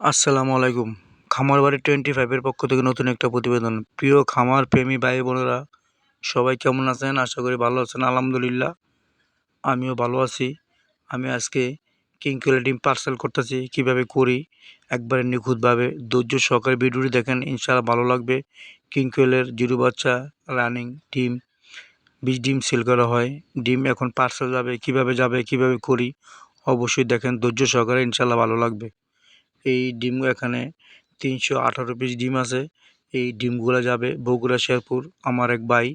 আসসালামু আলাইকুম। খামার বাড়ি টোয়েন্টি ফাইভের পক্ষ থেকে নতুন একটা প্রতিবেদন। প্রিয় খামার প্রেমী ভাই বোনেরা, সবাই কেমন আছেন? আশা করি ভালো আছেন, আলহামদুলিল্লাহ। আমিও ভালো আছি। আমি আজকে কিংকুয়েল ডিম পার্সেল করতেছি, কীভাবে করি একবারে নিখুঁতভাবে। ধৈর্য সহকারে ভিডিওটি দেখেন, ইনশাআল্লাহ ভালো লাগবে। কিংকুয়েলের জিরো বাচ্চা রানিং ডিম বীজ ডিম সেল করা হয়। ডিম এখন পার্সেল যাবে, কীভাবে যাবে, কীভাবে করি, অবশ্যই দেখেন। ধৈর্য সহকারে ইনশাআল্লাহ ভালো লাগবে। এই ডিম এখানে তিনশো আঠারো পিস ডিম আছে। এই ডিমগুলো যাবে বগুড়া, শেরপুর। আমার এক ভাই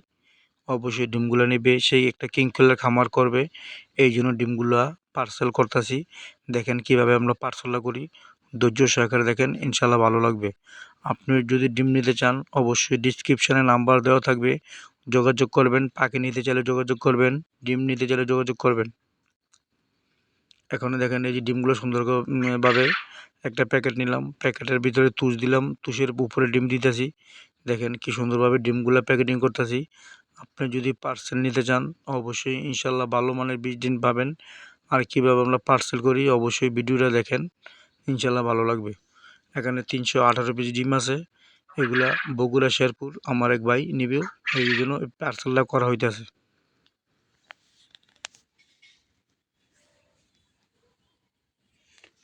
অবশ্যই ডিমগুলো নেবে। সেই একটা কিংকলের খামার করবে। এই জন্য ডিমগুলা পার্সেল করতেছি। দেখেন কীভাবে আমরা পার্সেলটা করি। ধৈর্য সহকারে দেখেন ইনশাল্লাহ ভালো লাগবে। আপনি যদি ডিম নিতে চান, অবশ্যই ডিসক্রিপশানে নাম্বার দেওয়া থাকবে। যোগাযোগ করবেন। পাখি নিতে চাইলে যোগাযোগ করবেন, ডিম নিতে চাইলে যোগাযোগ করবেন। এখানে দেখেন এই যে ডিমগুলো সুন্দরভাবে একটা প্যাকেট নিলাম, প্যাকেটের ভিতরে তুষ দিলাম, তুষের উপরে ডিম দিতেছি। দেখেন কি সুন্দরভাবে ডিমগুলো প্যাকেটিং করতেছি। আপনি যদি পার্সেল নিতে চান, অবশ্যই ইনশাল্লাহ ভালো মানের বীজ ডিম পাবেন। আর কীভাবে আমরা পার্সেল করি, অবশ্যই ভিডিওটা দেখেন ইনশাল্লাহ ভালো লাগবে। এখানে তিনশো আঠারো পিস ডিম আছে, এগুলা বগুড়া, শেরপুর, আমার এক ভাই নিবে, এই জন্য পার্সেলটা করা হইতেছে।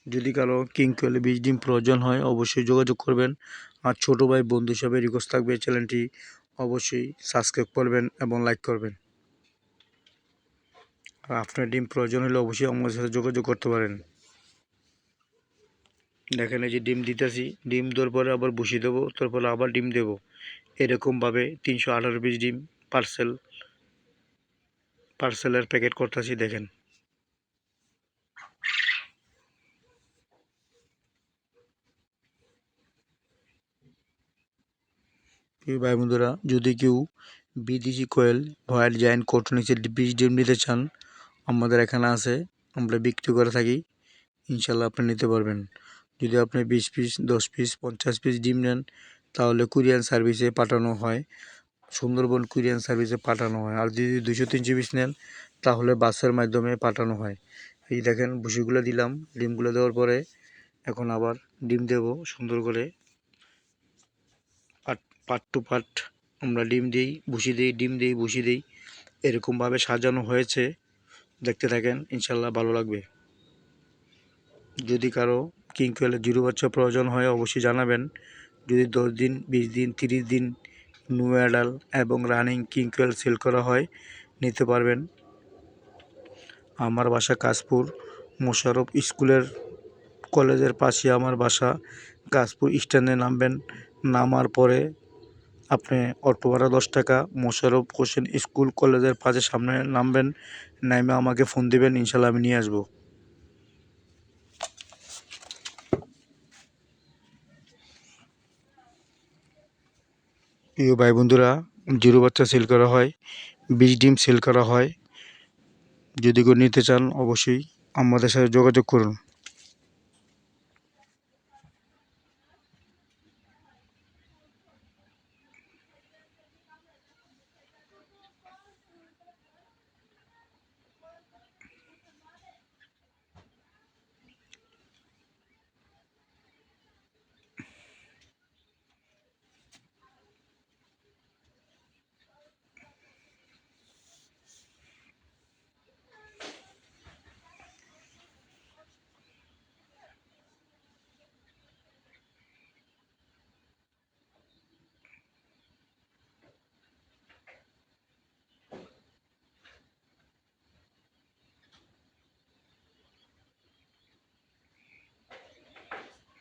যদি কারও কিং কিংকলে বীজ ডিম প্রয়োজন হয়, অবশ্যই যোগাযোগ করবেন। আর ছোটো ভাই, বন্ধু হিসাবে রিকোয়েস্ট থাকবে চ্যানেলটি অবশ্যই সাবস্ক্রাইব করবেন এবং লাইক করবেন। আর আপনার ডিম প্রয়োজন হলে অবশ্যই আমাদের সাথে যোগাযোগ করতে পারেন। দেখেন এই যে ডিম দিতেছি, ডিম দেওয়ার পরে আবার বসিয়ে দেবো, তারপরে আবার ডিম দেবো। এরকমভাবে তিনশো আঠারো পিস ডিম পার্সেল পার্সেলের প্যাকেট করতেছি, দেখেন। প্রিয় ভাই বন্ধুরা যদি কেউ বিদেশি কোয়েল হোয়াইট জায়েন্ট কোট নিচে বীজ ডিম নিতে চান, আমাদের এখানে আছে। আমরা বিক্রি করে থাকি। ইনশাল্লাহ আপনি নিতে পারবেন। যদি আপনি বিশ পিস, দশ পিস, পঞ্চাশ পিস ডিম নেন, তাহলে কুরিয়ান সার্ভিসে পাঠানো হয়। সুন্দরবন কুরিয়ান সার্ভিসে পাঠানো হয়। আর যদি দুশো তিনশো পিস নেন, তাহলে বাসের মাধ্যমে পাঠানো হয়। এই দেখেন ভুসিগুলো দিলাম। ডিমগুলো দেওয়ার পরে এখন আবার ডিম দেব সুন্দর করে। পাট টু পাট আমরা ডিম দিই, ভুসি দিই, ডিম দিই, ভুসি দিই। এরকমভাবে সাজানো হয়েছে। দেখতে থাকেন ইনশাল্লাহ ভালো লাগবে। যদি কারও কিংকুয়েলের জিরো বাচ্চা প্রয়োজন হয় অবশ্যই জানাবেন। যদি দশ দিন, বিশ দিন, তিরিশ দিন নিউ অ্যাডাল এবং রানিং কিংকুয়েল সেল করা হয়, নিতে পারবেন। আমার বাসা কাশপুর মোশারফ স্কুলের কলেজের পাশে আমার বাসা কাশপুর স্ট্যান্ডে নামবেন। নামার পরে আপনি অটো ভাড়া দশ টাকা মোশারফ হোসেন স্কুল কলেজের পাশে সামনে নামবেন নামে আমাকে ফোন দিবেন, ইনশাল্লাহ আমি নিয়ে আসব। প্রিয় ভাই বন্ধুরা, জিরো বাচ্চা সেল করা হয় বীজ ডিম সেল করা হয়। যদি কেউ নিতে চান, অবশ্যই আমাদের সাথে যোগাযোগ করুন।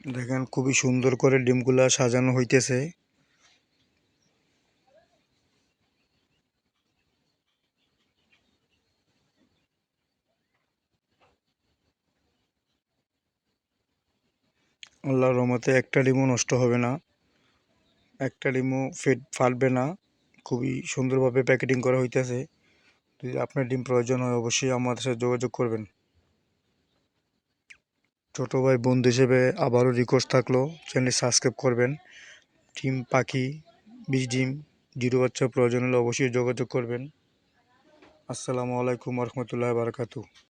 দেখেন, খুবই সুন্দর করে ডিমগুলা সাজানো হইতেছে। আল্লাহর রহমতে একটা ডিমও নষ্ট হবে না। একটা ডিমও ফেট, ফাটবে না। খুবই সুন্দরভাবে প্যাকেটিং করা হইতেছে। যদি আপনার ডিম প্রয়োজন হয়, অবশ্যই আমাদের সাথে যোগাযোগ করবেন। ছোটো ভাই বন্ধু হিসেবে আবারও রিকোয়েস্ট থাকল চ্যানেলটি সাবস্ক্রাইব করবেন। টিম পাখি বীজ ডিম, জিরো বাচ্চা প্রয়োজন হলে অবশ্যই যোগাযোগ করবেন। আসসালামু আলাইকুম রহমতুল্লাহ বারকাতু